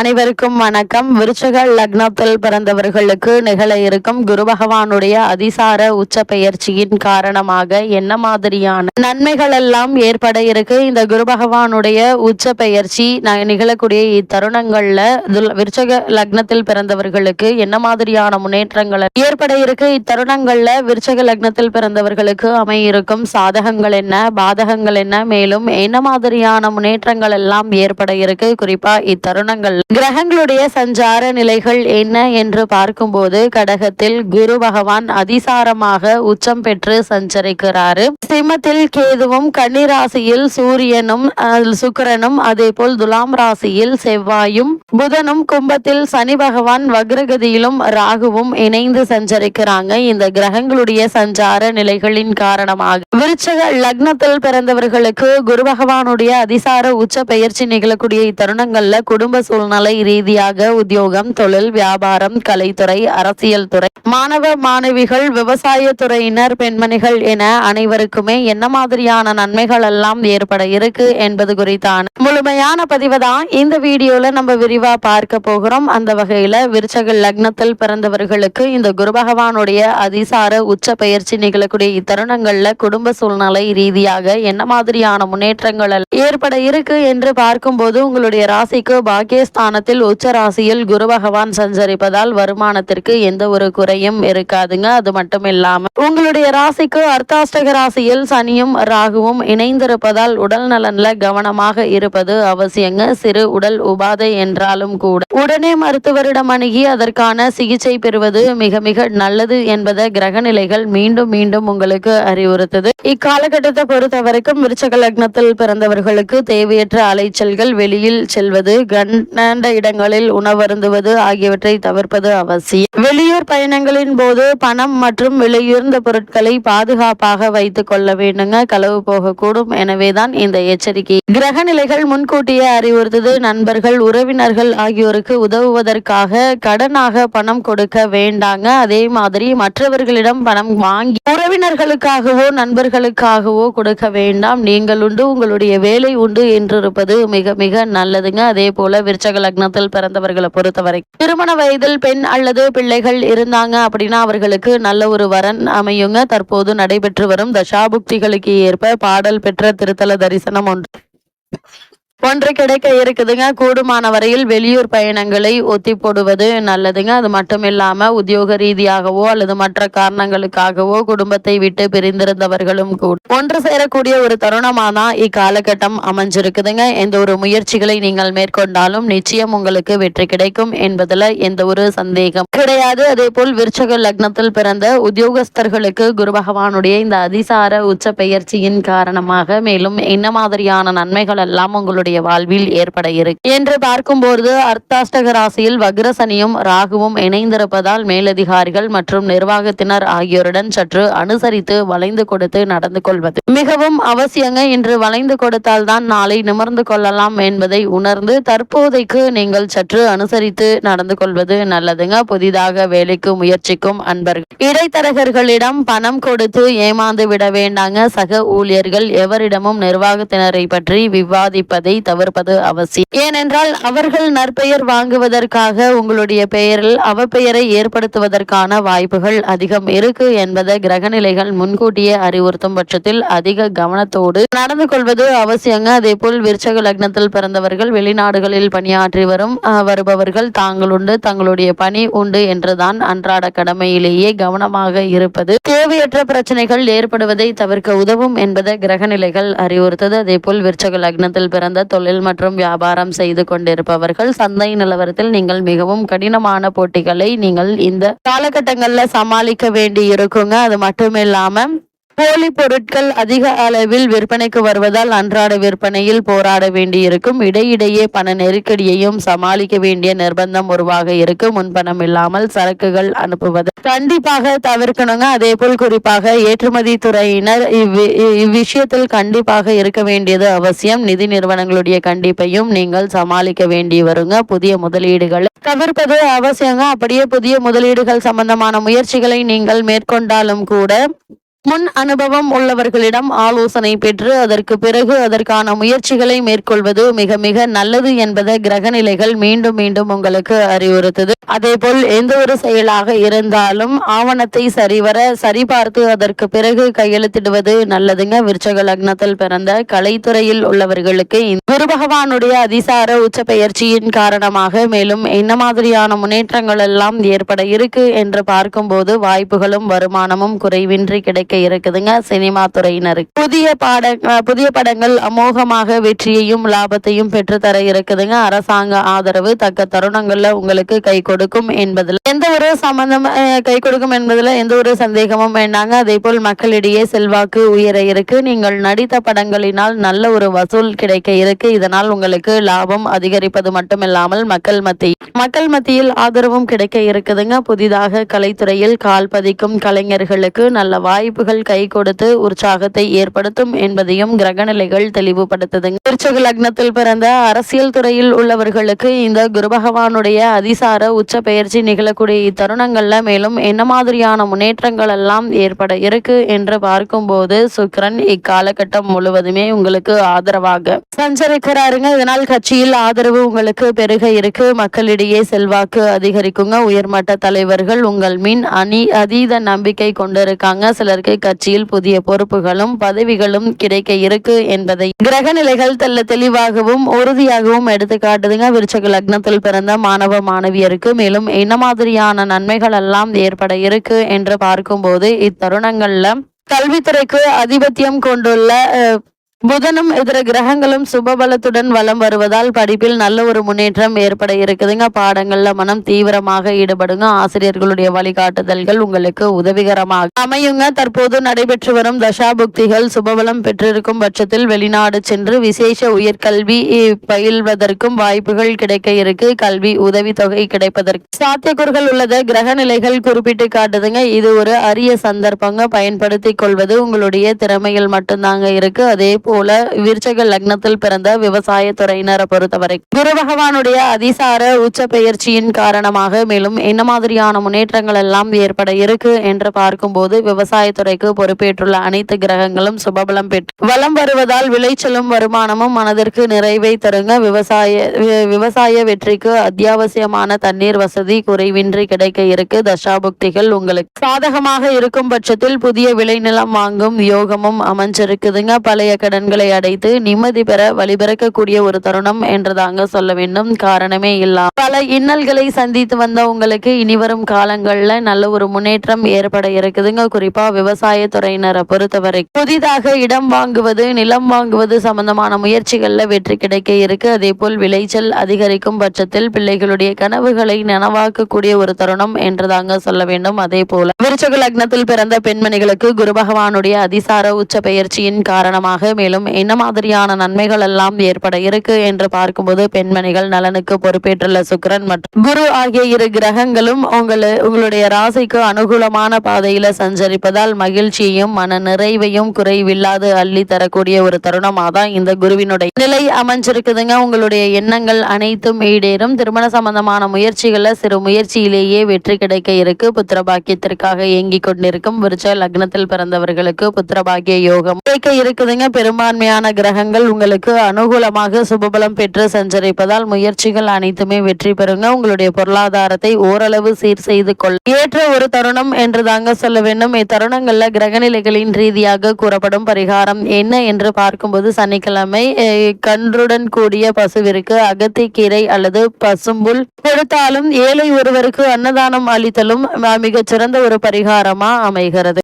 அனைவருக்கும் வணக்கம். விருச்சக லக்னத்தில் பிறந்தவர்களுக்கு நிகழ இருக்கும் குரு பகவானுடைய அதிசார உச்ச பெயர்ச்சியின் காரணமாக என்ன மாதிரியான நன்மைகள் எல்லாம் ஏற்பட இருக்கு? இந்த குரு பகவானுடைய உச்ச பெயர்ச்சி ந- நிகழக்கூடிய இத்தருணங்கள்ல விருச்சக லக்னத்தில் பிறந்தவர்களுக்கு என்ன மாதிரியான முன்னேற்றங்கள் ஏற்பட இருக்கு? இத்தருணங்கள்ல விருச்சக லக்னத்தில் பிறந்தவர்களுக்கு அமையிருக்கும் சாதகங்கள் என்ன பாதகங்கள் என்ன? மேலும் என்ன மாதிரியான முன்னேற்றங்கள் எல்லாம் ஏற்பட இருக்கு? குறிப்பா இத்தருணங்கள் கிரகங்களுடைய சஞ்சார நிலைகள் என்ன என்று பார்க்கும்போது கடகத்தில் குரு பகவான் அதிசாரமாக உச்சம் பெற்று சஞ்சரிக்கிறாரு. சிம்மத்தில் கேதுவும் கன்னிராசியில் சூரியனும் அஹ், சுக்கிரனும் அதே போல் துலாம் ராசியில் செவ்வாயும் புதனும் கும்பத்தில் சனி பகவான் வக்ரகதியிலும் ராகுவும் இணைந்து சஞ்சரிக்கிறாங்க. இந்த கிரகங்களுடைய சஞ்சார நிலைகளின் காரணமாக. விருச்சக லக்னத்தில் பிறந்தவர்களுக்கு குரு பகவானுடைய அதிசார உச்ச பயிற்சி நிகழக்கூடிய இத்தருணங்கள்ல குடும்ப சூழ்நிலை ரீதியாக உத்தியோகம் தொழில் வியாபாரம் கலைத்துறை அரசியல் துறை மாணவ மாணவிகள் விவசாய துறையினர் பெண்மணிகள் என அனைவருக்குமே என்ன மாதிரியான நன்மைகள் எல்லாம் ஏற்பட இருக்கு என்பது குறித்தான முழுமையான பதிவு தான் இந்த வீடியோல நம்ம விரிவு பார்க்க போகிறோம். அந்த வகையில விருச்சக லக்னத்தில் பிறந்தவர்களுக்கு இந்த குரு பகவானுடைய அதிசார உச்ச பயிற்சி நிகழக்கூடிய இத்தருணங்கள்ல குடும்ப சூழ்நிலை ரீதியாக என்ன மாதிரியான முன்னேற்றங்கள் ஏற்பட இருக்கு என்று பார்க்கும்போது உங்களுடைய ராசிக்கு பாக்கியஸ்தானத்தில் உச்ச ராசியில் குரு பகவான் சஞ்சரிப்பதால் வருமானத்திற்கு எந்த ஒரு குறையும் இருக்காதுங்க. அது மட்டும் இல்லாம உங்களுடைய ராசிக்கு அர்த்தாஷ்டக ராசியில் சனியும் ராகுவும் இணைந்திருப்பதால் உடல் நலன்ல கவனமாக இருப்பது அவசியங்க. சிறு உடல் உபாதை இருந்தாலும் கூட. உடனே மருத்துவரிடம் அணுகி அதற்கான சிகிச்சை பெறுவது மிக மிக நல்லது என்பதை கிரக நிலைகள் மீண்டும் மீண்டும் உங்களுக்கு அறிவுறுத்தது. இக்காலகட்டத்தை பொறுத்தவரைக்கும் விருச்சக லக்னத்தில் பிறந்தவர்களுக்கு தேவையற்ற அலைச்சல்கள் வெளியில் செல்வது கண்ட இடங்களில் உணவருந்துவது ஆகியவற்றை தவிர்ப்பது அவசியம். வெளியூர் பயணங்களின் போது பணம் மற்றும் விலையுயர்ந்த பொருட்களை பாதுகாப்பாக வைத்துக் கொள்ள வேண்டுங்க. களவு போகக்கூடும். எனவேதான் இந்த எச்சரிக்கை. கிரக நிலைகள் முன்கூட்டியே அறிவுறுத்தது. நண்பர்கள் உறவினர்கள் ஆகியோருக்கு உதவுவதற்காக கடனாக பணம் கொடுக்க வேண்டாங்க. அதே மாதிரி மற்றவர்களிடம் பணம் வாங்கி உறவினர்களுக்காகவோ நண்பர்களுக்காகவோ கொடுக்க வேண்டாம். நீங்கள் உண்டு உங்களுடைய வேலை உண்டு என்றிருப்பது மிக மிக நல்லதுங்க. அதே போல விருச்சக லக்னத்தில் பிறந்தவர்களை பொறுத்தவரை திருமண வயதில் பெண் அல்லது பிள்ளைகள் இருந்தாங்க அப்படின்னா அவர்களுக்கு நல்ல ஒரு வரன் அமையுங்க. தற்போது நடைபெற்று வரும் தசாபுக்திகளுக்கு ஏற்ப பாடல் பெற்ற திருத்தல தரிசனம் ஒன்று. ஒன்று கிடைக்க இருக்குதுங்க. கூடுமான வரையில் வெளியூர் பயணங்களை ஒத்தி போடுவது நல்லதுங்க. அது மட்டும் இல்லாம உத்தியோக ரீதியாகவோ அல்லது மற்ற காரணங்களுக்காகவோ குடும்பத்தை விட்டு பிரிந்திருந்தவர்களும் கூட. ஒன்று சேரக்கூடிய ஒரு தருணமாக தான் இக்காலகட்டம் அமைஞ்சிருக்குதுங்க. எந்த ஒரு முயற்சிகளை நீங்கள் மேற்கொண்டாலும் நிச்சயம் உங்களுக்கு வெற்றி கிடைக்கும் என்பதுல எந்த ஒரு சந்தேகம் கிடையாது. அதே போல் விருச்சக லக்னத்தில் பிறந்த உத்தியோகஸ்தர்களுக்கு குரு பகவானுடைய இந்த அதிசார உச்ச பெயர்ச்சியின் காரணமாக மேலும் என்ன மாதிரியான நன்மைகள் எல்லாம் உங்களுடைய உங்களுடைய வாழ்வில் ஏற்பட இருக்கு என்று பார்க்கும்போது அர்த்தாஷ்டக ராசியில் வக்ரசனியும் ராகுவும் இணைந்திருப்பதால் மேலதிகாரிகள் மற்றும் நிர்வாகத்தினர் ஆகியோருடன் சற்று அனுசரித்து வளைந்து கொடுத்து நடந்து கொள்வது. மிகவும் அவசியங்க இன்று வளைந்து கொடுத்தால் தான் நாளை நிமிர்ந்து கொள்ளலாம் என்பதை உணர்ந்து தற்போதைக்கு நீங்கள் சற்று அனுசரித்து நடந்து கொள்வது நல்லதுங்க. புதிதாக வேலைக்கு முயற்சிக்கும் அன்பர்கள். இடைத்தரகர்களிடம் பணம் கொடுத்து ஏமாந்து விட வேண்டாங்க. சக ஊழியர்கள் எவரிடமும் நிர்வாகத்தினரை பற்றி விவாதிப்பதை தவிர்ப்பது அவசியம். ஏனென்றால் அவர்கள் நற்பெயர் வாங்குவதற்காக உங்களுடைய பெயரில் அவப்பெயரை ஏற்படுத்துவதற்கான வாய்ப்புகள் அதிகம் இருக்கு என்பதை கிரகநிலைகள் முன்கூட்டியே அறிவுறுத்தும் பட்சத்தில் அதிக கவனத்தோடு நடந்து கொள்வது அவசியங்க. அதே போல் விருச்சக லக்னத்தில் பிறந்தவர்கள் வெளிநாடுகளில் பணியாற்றி வரும் வருபவர்கள் தாங்கள் உண்டு தங்களுடைய பணி உண்டு என்றுதான் அன்றாட கடமையிலேயே கவனமாக இருப்பது. தேவையற்ற பிரச்சனைகள் ஏற்படுவதை தவிர்க்க உதவும் என்பதை கிரகநிலைகள் அறிவுறுத்தது. அதே போல் விருச்சக லக்னத்தில் பிறந்த தொழில் மற்றும் வியாபாரம் செய்து கொண்டிருப்பவர்கள் சந்தை நிலவரத்தில் நீங்கள் மிகவும் கடினமான போட்டிகளை நீங்கள் இந்த காலகட்டங்களில் சமாளிக்க வேண்டி இருக்குங்க அது மட்டும் இல்லாமல் போலி பொருட்கள் அதிக அளவில் விற்பனைக்கு வருவதால் அன்றாட விற்பனையில் போராட வேண்டியிருக்கும். இடையிடையே பண நெருக்கடியையும் சமாளிக்க வேண்டிய நிர்பந்தம் உருவாக இருக்கும். முன்பணம் இல்லாமல் சரக்குகள் அனுப்புவது கண்டிப்பாக தவிர்க்கணுங்க. அதே போல் குறிப்பாக ஏற்றுமதி துறையினர் இவ்வி- இவ்விஷயத்தில் கண்டிப்பாக இருக்க வேண்டியது அவசியம். நிதி நிறுவனங்களுடைய கண்டிப்பையும் நீங்கள் சமாளிக்க வேண்டி வருங்க. புதிய முதலீடுகள் தவிர்ப்பது அவசியங்க. அப்படியே புதிய முதலீடுகள் சம்பந்தமான முயற்சிகளை நீங்கள் மேற்கொண்டாலும் கூட முன் அனுபவம் உள்ளவர்களிடம் ஆலோசனை பெற்று அதற்கு பிறகு அதற்கான முயற்சிகளை மேற்கொள்வது மிக மிக நல்லது என்பதை கிரகநிலைகள் மீண்டும் மீண்டும் உங்களுக்கு அறிவுறுத்துது. அதேபோல் எந்த ஒரு செயலாக இருந்தாலும் ஆவணத்தை சரிவர சரிபார்த்து அதற்கு பிறகு கையெழுத்திடுவது நல்லதுங்க. விருச்சக லக்னத்தில் பிறந்த கலைத்துறையில் உள்ளவர்களுக்கு குரு பகவானுடைய அதிசார உச்ச பெயர்ச்சியின் காரணமாக மேலும் என்ன மாதிரியான முன்னேற்றங்கள் எல்லாம் ஏற்பட இருக்கு என்று பார்க்கும்போது வாய்ப்புகளும் வருமானமும் குறைவின்றி கிடைக்கும். கிடைக்க இருக்குதுங்க. சினிமா துறையினருக்கு. புதிய பாட புதிய படங்கள் அமோகமாக வெற்றியையும் லாபத்தையும் பெற்றுத்தர இருக்குதுங்க. அரசாங்க ஆதரவு தக்க தருணங்கள்ல உங்களுக்கு கை கொடுக்கும் என்பதில். எந்த ஒரு சம்பந்தம் கை கொடுக்கும் என்பதில் எந்த ஒரு சந்தேகமும் வேண்டாங்க. அதே போல் மக்களிடையே செல்வாக்கு உயர இருக்கு. நீங்கள் நடித்த படங்களினால் நல்ல ஒரு வசூல் கிடைக்க இருக்கு. இதனால் உங்களுக்கு லாபம் அதிகரிப்பது மட்டுமில்லாமல் மக்கள் மத்தியில் மக்கள் மத்தியில் ஆதரவும் கிடைக்க இருக்குதுங்க. புதிதாக கலைத்துறையில் கால் பதிக்கும் கலைஞர்களுக்கு நல்ல வாய்ப்பு வாய்ப்புகள் கை கொடுத்து உற்சாகத்தை ஏற்படுத்தும் என்பதையும் கிரகநிலைகள் தெளிவுபடுத்துதுங்க. விருச்சக லக்னத்தில் பிறந்த அரசியல் துறையில் உள்ளவர்களுக்கு இந்த குரு பகவானுடைய அதிசார உச்ச பெயர்ச்சி நிகழக்கூடிய இத்தருணங்கள்ல மேலும் என்ன மாதிரியான முன்னேற்றங்கள் எல்லாம் ஏற்பட இருக்கு என்று பார்க்கும்போது சுக்கிரன் இக்காலகட்டம் முழுவதுமே உங்களுக்கு ஆதரவாக சஞ்சரிக்கிறாருங்க. இதனால் கட்சியில் ஆதரவு உங்களுக்கு பெருக இருக்கு. மக்களிடையே செல்வாக்கு அதிகரிக்குங்க. உயர்மட்ட தலைவர்கள் உங்கள் மீன் அணி அதீத நம்பிக்கை கொண்டிருக்காங்க. சிலருக்கு கட்சியில் புதிய பொறுப்புகளும் பதவிகளும் கிடைக்க இருக்கு என்பதை கிரக நிலைகள் தெல்ல தெளிவாகவும் உறுதியாகவும் எடுத்து காட்டுதுங்க. விருச்சக லக்னத்தில் பிறந்த மாணவ மாணவியருக்கு மேலும் என்ன மாதிரியான நன்மைகள் எல்லாம் ஏற்பட இருக்கு என்று பார்க்கும்போது இத்தருணங்கள்ல கல்வித்துறைக்கு அதிபத்தியம் கொண்டுள்ள புதனும் இதர கிரகங்களும் சுபபலத்துடன் வலம் வருவதால் படிப்பில் நல்ல ஒரு முன்னேற்றம் ஏற்பட இருக்குதுங்க. பாடங்கள்ல மனம் தீவிரமாக ஈடுபடுங்க. ஆசிரியர்களுடைய வழிகாட்டுதல்கள் உங்களுக்கு உதவிகரமாக அமையுங்க. தற்போது நடைபெற்று வரும் தசாபுக்திகள் சுபபலம் பெற்றிருக்கும் பட்சத்தில் வெளிநாடு சென்று விசேஷ உயர்கல்வி பயில்வதற்கும் வாய்ப்புகள் கிடைக்க இருக்கு. கல்வி உதவித்தொகை கிடைப்பதற்கு சாத்தியக்கூறுகள் உள்ளத. கிரக நிலைகள் குறிப்பிட்டு காட்டுதுங்க. இது ஒரு அரிய சந்தர்ப்பங்க. பயன்படுத்திக் கொள்வது உங்களுடைய திறமையில் மட்டும்தாங்க இருக்கு. அதே போல விருச்சக லக்னத்தில் பிறந்த விவசாய துறையினரை பொறுத்தவரை குரு பகவானுடைய அதிசார உச்ச பெயர்ச்சியின் காரணமாக மேலும் என்ன மாதிரியான முன்னேற்றங்கள் எல்லாம் ஏற்பட இருக்கு என்று பார்க்கும்போது விவசாயத்துறைக்கு பொறுப்பேற்றுள்ள அனைத்து கிரகங்களும் சுபபலம் பெற்று வலம் வருவதால் விளைச்சலும் வருமானமும் மனதிற்கு நிறைவை தருங்க. விவசாய விவசாய வெற்றிக்கு அத்தியாவசியமான தண்ணீர் வசதி குறைவின்றி கிடைக்க இருக்கு. தசாபுக்திகள் உங்களுக்கு சாதகமாக இருக்கும் பட்சத்தில் புதிய விளைநிலம் வாங்கும் யோகமும் அமைஞ்சிருக்குதுங்க. பழைய கடன் கடன்களை அடைத்து நிம்மதி பெற வழிபிறக்கக்கூடிய ஒரு தருணம் என்றுதாங்க சொல்ல வேண்டும். காரணமே இல்லாம பல இன்னல்களை சந்தித்து வந்த உங்களுக்கு இனிவரும் காலங்கள்ல நல்ல ஒரு முன்னேற்றம் ஏற்பட இருக்குதுங்க. குறிப்பா விவசாய துறையினரை பொறுத்தவரை புதிதாக இடம் வாங்குவது நிலம் வாங்குவது சம்பந்தமான முயற்சிகள்ல வெற்றி கிடைக்க இருக்கு. அதே போல் விளைச்சல் அதிகரிக்கும் பட்சத்தில் பிள்ளைகளுடைய கனவுகளை நனவாக்கக்கூடிய ஒரு தருணம் என்றுதாங்க சொல்ல வேண்டும். அதே போல விருச்சக லக்னத்தில் பிறந்த பெண்மணிகளுக்கு குரு பகவானுடைய அதிசார உச்ச பெயர்ச்சியின் காரணமாக மேலும் மேலும் என்ன மாதிரியான நன்மைகள் எல்லாம் ஏற்பட இருக்கு என்று பார்க்கும்போது பெண்மணிகள் நலனுக்கு பொறுப்பேற்றுள்ள சுக்கரன் மற்றும் குரு ஆகிய இரு கிரகங்களும் உங்களு உங்களுடைய ராசிக்கு அனுகூலமான பாதையில சஞ்சரிப்பதால் மகிழ்ச்சியையும் மன நிறைவையும் குறைவில்லாது அள்ளி தரக்கூடிய ஒரு தருணமாக தான் இந்த குருவினுடைய நிலை அமைஞ்சிருக்குதுங்க. உங்களுடைய எண்ணங்கள் அனைத்தும் ஈடேறும். திருமண சம்பந்தமான முயற்சிகளை சிறு முயற்சியிலேயே வெற்றி கிடைக்க இருக்கு. புத்திர பாக்கியத்திற்காக இயங்கிக் கொண்டிருக்கும் விருச்ச லக்னத்தில் பிறந்தவர்களுக்கு புத்திர பாக்கிய யோகம் கிடைக்க இருக்குதுங்க. பெரும்பான்மையான கிரகங்கள் உங்களுக்கு அனுகூலமாக சுபபலம் பெற்று சஞ்சரிப்பதால் முயற்சிகள் அனைத்துமே வெற்றி பெறுங்க. உங்களுடைய பொருளாதாரத்தை ஓரளவு சீர் செய்து கொள்ள ஏற்ற ஒரு தருணம் என்று தாங்க சொல்ல வேண்டும். இத்தருணங்கள்ல கிரகநிலைகளின் ரீதியாக கூறப்படும் பரிகாரம் என்ன என்று பார்க்கும்போது சனிக்கிழமை கன்றுடன் கூடிய பசுவிற்கு அகத்திக்கீரை அல்லது பசும்புல் கொடுத்தாலும் ஏழை ஒருவருக்கு அன்னதானம் அளித்தலும் மிகச்சிறந்த ஒரு பரிகாரமா அமைகிறது.